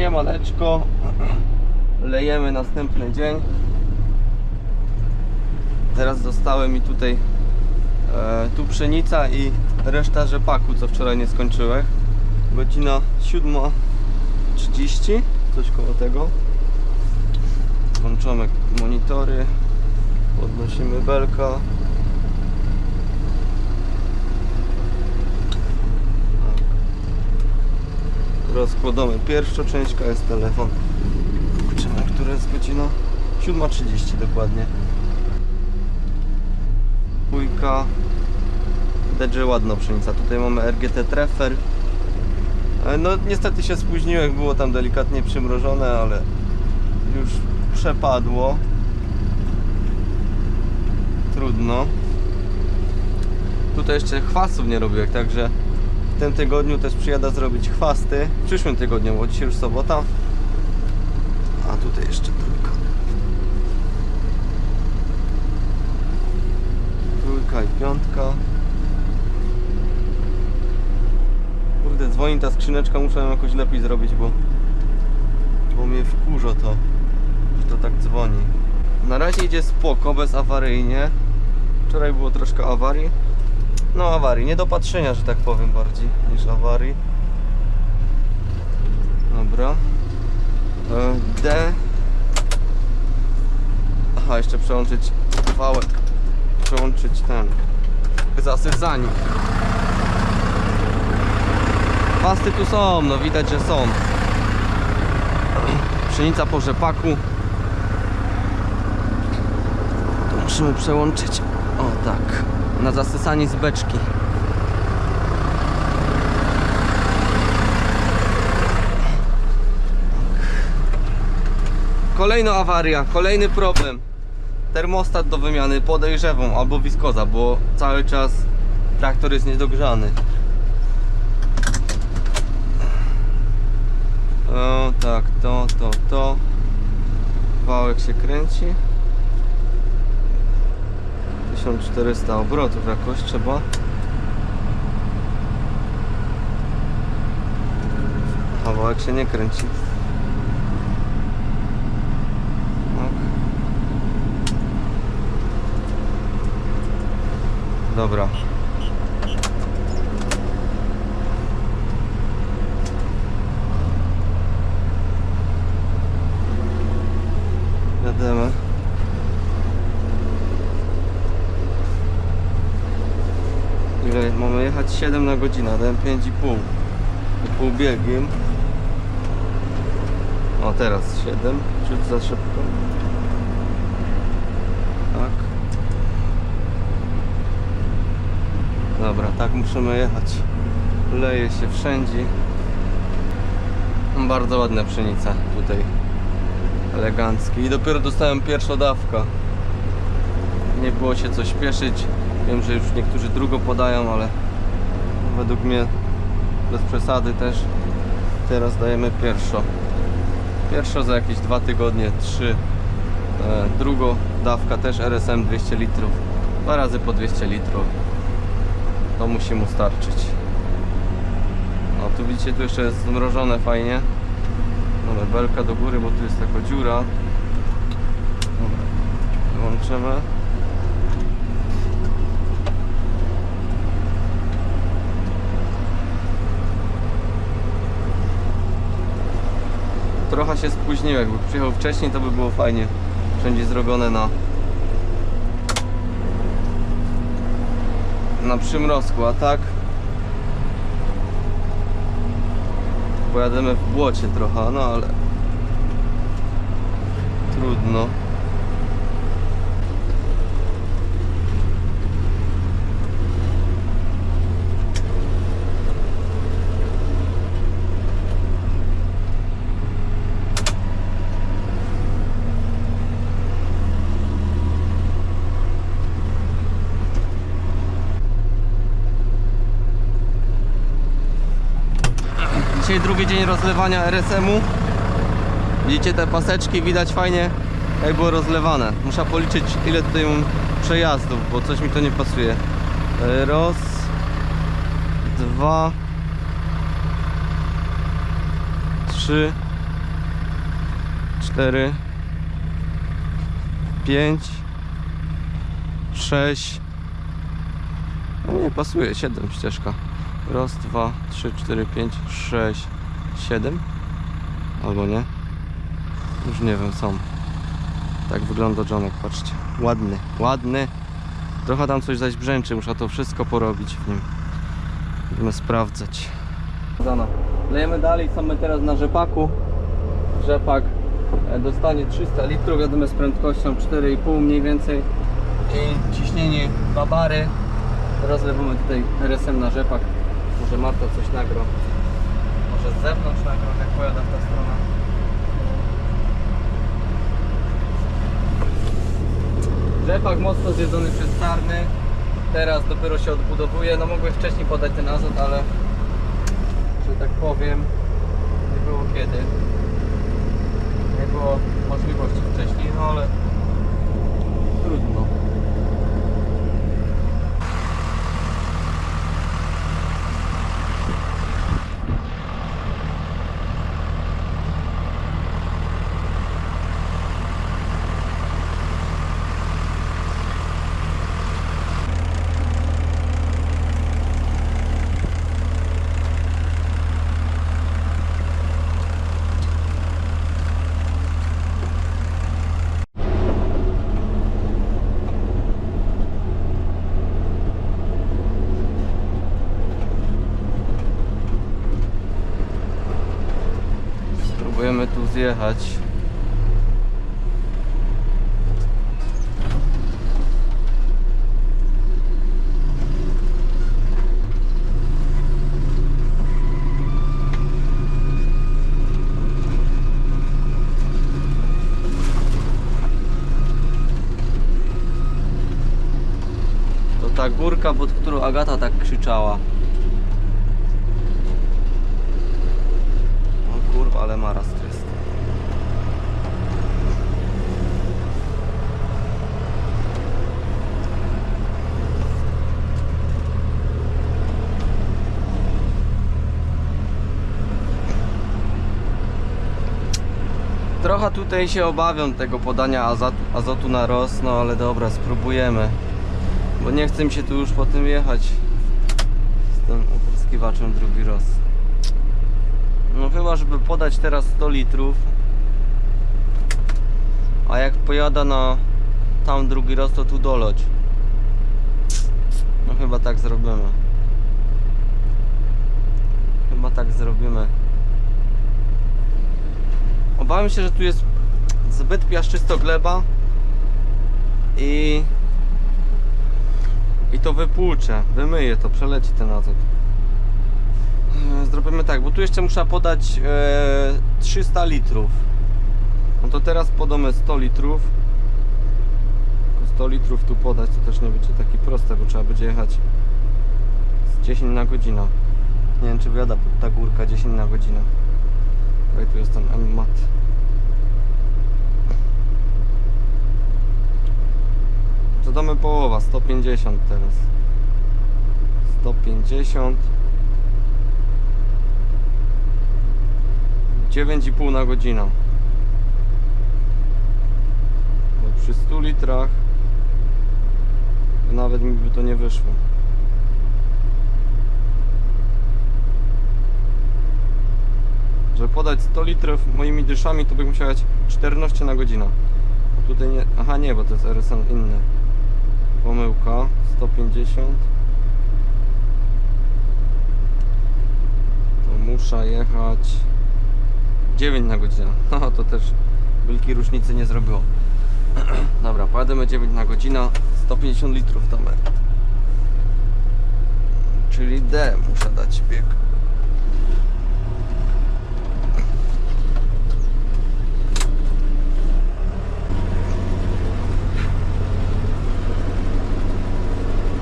Siemaneczko. Lejemy następny dzień. Teraz zostały mi tutaj e, tu pszenica i reszta rzepaku, co wczoraj nie skończyłem. Godzina 7.30, coś koło tego. Włączamy monitory, podnosimy belka. Rozkładamy pierwszą część, jest telefon. Zobaczymy, która jest godzina 7.30 dokładnie. Dwójka. DJ ładna pszenica. Tutaj mamy RGT Treffer. E, No niestety się spóźniłem, było tam delikatnie przymrożone, ale już przepadło. Trudno. Tutaj jeszcze chwastów nie robiłem, także w tym tygodniu też przyjada zrobić chwasty. W przyszłym tygodniu, bo dzisiaj już sobota. A tutaj jeszcze trójka. Trójka i piątka. Kurde, dzwoni ta skrzyneczka, muszę ją jakoś lepiej zrobić, bo, bo mnie wkurza to, że to tak dzwoni. Na razie idzie spoko, bezawaryjnie. Wczoraj było troszkę awarii. No awarii, niedopatrzenia, że tak powiem bardziej niż awarii. Dobra. E, D. Aha, jeszcze przełączyć wałek. Przełączyć ten. Zasysanik. Pasty tu są, no widać, że są. Pszenica po rzepaku. Tu musimy przełączyć. O tak. Na zasysanie z beczki. Kolejna awaria, kolejny problem. Termostat do wymiany podejrzewam albo wiskoza, bo cały czas traktor jest niedogrzany. O tak, to, to, to. Wałek się kręci. 1400 obrotów jakoś trzeba. A wałek się nie kręci. Ok. Dobra. Jademy. Ile mamy jechać? 7 na godzinę, dałem 5,5 i pół biegiem. O teraz 7, czy za szybko? Tak. Dobra, tak musimy jechać. Leje się wszędzie. Bardzo ładna pszenica tutaj. Eleganckie. I dopiero dostałem pierwszą dawkę. Nie było się co śpieszyć. Wiem, że już niektórzy drugo podają, ale według mnie bez przesady też teraz dajemy pierwszo. Pierwszo za jakieś dwa tygodnie, trzy. E, drugo dawka też RSM 200 litrów. Dwa razy po 200 litrów. To musi mu starczyć. No tu widzicie, tu jeszcze jest zmrożone fajnie. Mamy belka do góry, bo tu jest taka dziura. Dobra, wyłączymy. Trochę się spóźniłem, jakby przyjechał wcześniej to by było fajnie. Wszędzie zrobione na na przymrozku, a tak pojadziemy w błocie trochę, no ale trudno. Dzisiaj drugi dzień rozlewania RSM-u. Widzicie te paseczki, widać fajnie jak było rozlewane. Muszę policzyć ile tutaj przejazdów, bo coś mi to nie pasuje. Raz, dwa, trzy, cztery, pięć, sześć. No nie pasuje, siedem ścieżka. Raz, dwa, trzy, cztery, pięć, sześć, siedem. Albo nie. Już nie wiem, są. Tak wygląda Johnek, patrzcie. Ładny, ładny. Trochę tam coś zaś brzęczy, muszę to wszystko porobić w nim. Będziemy sprawdzać. Lejemy dalej, są my teraz na rzepaku. Rzepak e, dostanie 300 litrów, wiadomo z prędkością 4,5 mniej więcej. I ciśnienie babary. Rozlewamy tutaj RSM na rzepak. Może Marta coś nagra. Może z zewnątrz nagra, jak pojadę w ta strona. Rzepak mocno zjedzony przez sarny. Teraz dopiero się odbudowuje. No mogłem wcześniej podać ten azot, ale że tak powiem nie było kiedy. Nie było możliwości wcześniej, no ale trudno. Spróbujemy tu zjechać. To ta górka, pod którą Agata tak krzyczała. Ale maraz to jest. Trochę tutaj się obawiam tego podania azotu, azotu na roz, no ale dobra, spróbujemy. Bo nie chcę mi się tu już po tym jechać z tym opryskiwaczem drugi roz. No chyba, żeby podać teraz 100 litrów. A jak pojada na tam drugi raz, to tu dolać. No chyba tak zrobimy. Chyba tak zrobimy. Obawiam się, że tu jest zbyt piaszczysto gleba i i to wypłucze, wymyje to, przeleci ten azot. E, Zrobimy tak, bo tu jeszcze muszę podać e, 300 litrów. No to teraz podamy 100 litrów. Tylko 100 litrów tu podać to też nie będzie takie proste, bo trzeba będzie jechać z 10 na godzinę. Nie wiem czy wyjada ta górka 10 na godzinę. Tutaj tu jest ten M-mat. Zadamy połowa, 150 teraz. 150 9,5 na godzinę. Bo przy 100 litrach nawet mi by to nie wyszło. Żeby podać 100 litrów moimi dyszami, to bym musiał jechać 14 na godzinę. Tutaj nie. Aha, nie, bo to jest RSN inny. Pomyłka. 150. To muszę jechać 9 na godzinę. No to też wielkiej różnicy nie zrobiło. Dobra, pojadę 9 na godzinę. 150 litrów damy. Czyli D muszę dać bieg.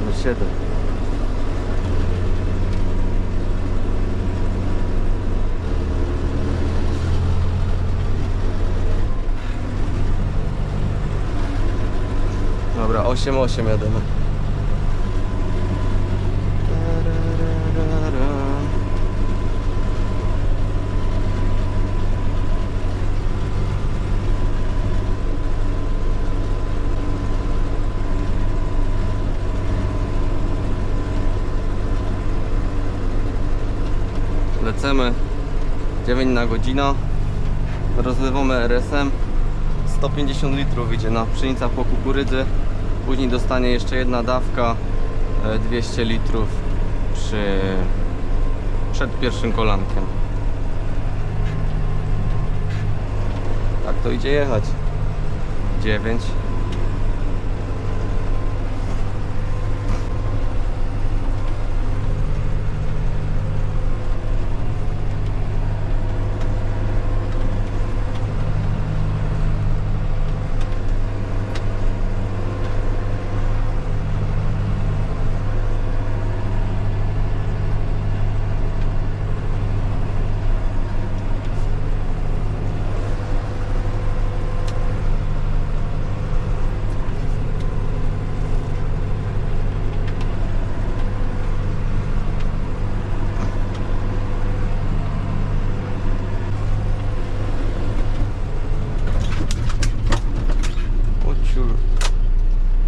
Mamy 7. Dobra, 8-8 jademy. Kręcemy 9 na godzinę. Rozlewamy RSM. 150 litrów idzie na pszenica po kukurydzy. Później dostanie jeszcze jedna dawka e, 200 litrów przy, przed pierwszym kolankiem. Tak to idzie jechać. 9. O ciur.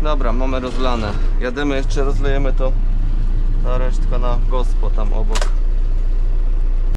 Dobra, mamy rozlane. Jademy jeszcze, rozlejemy to ta resztka na gospo tam obok.